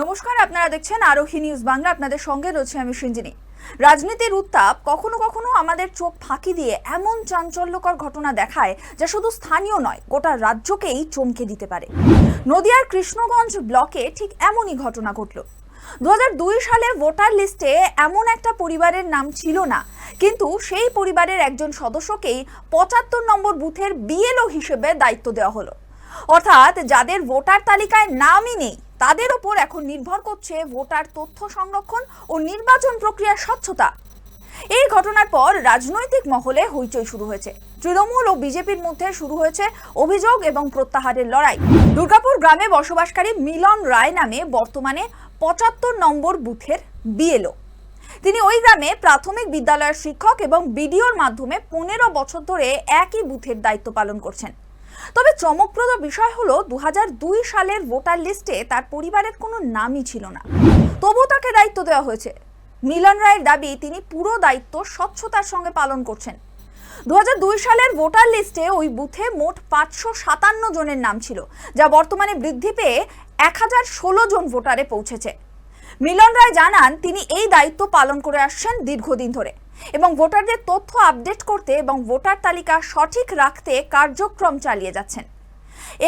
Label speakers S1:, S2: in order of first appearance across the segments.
S1: নমস্কার, আপনারা দেখছেন আরোহী নিউজ বাংলা। আপনাদের সঙ্গে রয়েছে আমি সঞ্জিনী। রাজনীতির উত্তাপ কখনো কখনো আমাদের চোখ ফাঁকি দিয়ে এমন চাঞ্চল্যকর ঘটনা দেখায় যা শুধু স্থানীয় নয়, গোটা রাজ্যকেই চমকে দিতে পারে। নদিয়ার কৃষ্ণগঞ্জ ব্লকে ঠিক এমনই ঘটনা ঘটল। দু হাজার দুই সালে ভোটার লিস্টে এমন একটা পরিবারের নাম ছিল না, কিন্তু সেই পরিবারের একজন সদস্যকেই পঁচাত্তর নম্বর বুথের বিএলও হিসেবে দায়িত্ব দেওয়া হলো। অর্থাৎ যাদের ভোটার তালিকায় নামই নেই তাদের ওপর এখন নির্ভর করছে ভোটার তথ্য সংরক্ষণ ও নির্বাচন প্রক্রিয়ার স্বচ্ছতা। এই ঘটনার পর রাজনৈতিক মহলে হইচই শুরু হয়েছে। তৃণমূল ও বিজেপির মধ্যে শুরু হয়েছে অভিযোগ এবং প্রত্যাহারের লড়াই। দুর্গাপুর গ্রামে বসবাসকারী মিলন রায় নামে বর্তমানে পঁচাত্তর নম্বর বুথের বিএলও। তিনি ওই গ্রামে প্রাথমিক বিদ্যালয়ের শিক্ষক এবং বিডিওর মাধ্যমে পনেরো বছর ধরে একই বুথের দায়িত্ব পালন করছেন। তবে চমকপ্রদ বিষয় হলো দুই হাজার দুই সালের ভোটার লিস্টে তার পরিবারের কোনো নামই ছিল না। তবু তাকে দায়িত্ব দেওয়া হয়েছে। মিলন রায়ের দাবি, তিনি পুরো দায়িত্ব স্বচ্ছতার সঙ্গে পালন করছেন। দু হাজার দুই সালের ভোটার লিস্টে ওই বুথে মোট পাঁচশো সাতান্ন জনের নাম ছিল, যা বর্তমানে বৃদ্ধি পেয়ে এক হাজার ষোলো জন ভোটারে পৌঁছেছে। মিলন রায় জানান, তিনি এই দায়িত্ব পালন করে আসছেন দীর্ঘদিন ধরে। এবং ভোটারদের তথ্য আপডেট করতে এবং ভোটার তালিকা সঠিক রাখতে কার্যক্রম চালিয়ে যাচ্ছেন।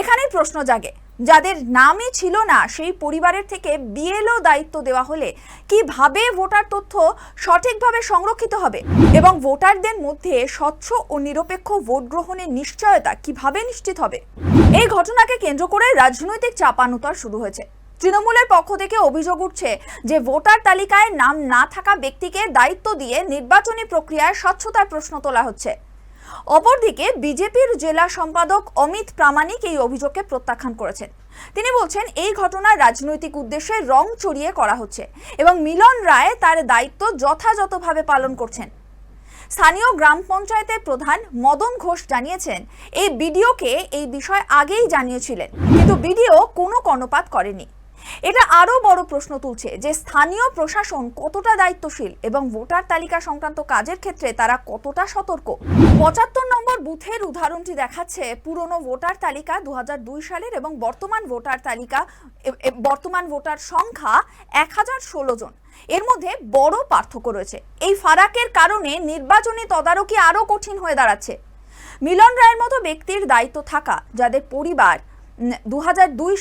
S1: এখানেই প্রশ্ন জাগে, যাদের নামই ছিল না, সেই পরিবারের থেকে বিএলও দায়িত্ব দেওয়া হলে কীভাবে ভোটার তথ্য সঠিকভাবে সংরক্ষিত হবে এবং ভোটারদের মধ্যে স্বচ্ছ ও নিরপেক্ষ ভোট গ্রহণের নিশ্চয়তা কীভাবে নিশ্চিত হবে? এই ঘটনাকে কেন্দ্র করে রাজনৈতিক চাপানুতর শুরু হয়েছে। তৃণমূলের পক্ষ থেকে অভিযোগ উঠছে যে ভোটার তালিকায় নাম না থাকা ব্যক্তিকে দায়িত্ব দিয়ে নির্বাচনী প্রক্রিয়ায় স্বচ্ছতার প্রশ্ন তোলা হচ্ছে। অপরদিকে বিজেপির জেলা সম্পাদক অমিত প্রামাণিক এই অভিযোগকে প্রত্যাখ্যান করেছেন। তিনি বলছেন, এই ঘটনা রাজনৈতিক উদ্দেশ্যে রং চড়িয়ে করা হচ্ছে এবং মিলন রায় তার দায়িত্ব যথাযথভাবে পালন করছেন। স্থানীয় গ্রাম পঞ্চায়েতের প্রধান মদন ঘোষ জানিয়েছেন, এই বিডিওকে এই বিষয় আগেই জানিয়েছিলেন, কিন্তু বিডিও কোনো কর্ণপাত করেনি। এটা আরও বড় প্রশ্ন তুলছে যে স্থানীয় প্রশাসন কতটা দায়িত্বশীল এবং ভোটার তালিকা সংক্রান্ত কাজের ক্ষেত্রে তারা কতটা সতর্ক? পঁচাত্তর নম্বর বুথের উদাহরণটি দেখাচ্ছে পুরনো ভোটার তালিকা দু সালের এবং বর্তমান ভোটার তালিকা বর্তমান ভোটার সংখ্যা এক হাজার ষোলো জন। এর মধ্যে বড় পার্থক্য রয়েছে। এই ফারাকের কারণে নির্বাচনী তদারকি আরও কঠিন হয়ে দাঁড়াচ্ছে। মিলন রায়ের মতো ব্যক্তির দায়িত্ব থাকা, যাদের পরিবার দু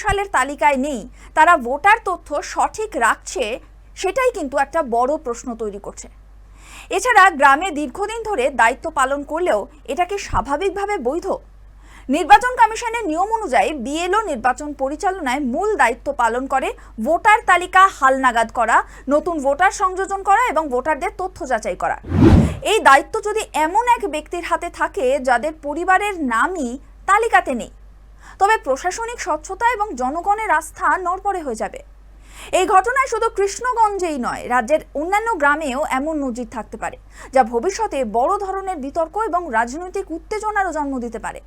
S1: সালের তালিকায় নেই। তারা ভোটার তথ্য সঠিক রাখছে, সেটাই কিন্তু একটা বড় প্রশ্ন তৈরি করছে। এছাড়া গ্রামে দীর্ঘদিন ধরে দায়িত্ব পালন করলেও এটা কি স্বাভাবিকভাবে বৈধ। নির্বাচন কমিশনের নিয়ম অনুযায়ী বিএলও নির্বাচন পরিচালনায় মূল দায়িত্ব পালন করে ভোটার তালিকা হালনাগাদ করা, নতুন ভোটার সংযোজন করা এবং ভোটারদের তথ্য যাচাই করা। এই দায়িত্ব যদি এমন এক ব্যক্তির হাতে থাকে যাদের পরিবারের নামই তালিকাতে নেই তবে প্রশাসনিক স্বচ্ছতা এবং জনগণের আস্থা নরপরে হয়ে যাবে। এই ঘটনায় শুধু কৃষ্ণগঞ্জেই নয়, রাজ্যের অন্যান্য গ্রামেও এমন নজির থাকতে পারে, যা ভবিষ্যতে বড় ধরনের বিতর্ক এবং রাজনৈতিক উত্তেজনারও জন্ম দিতে পারে।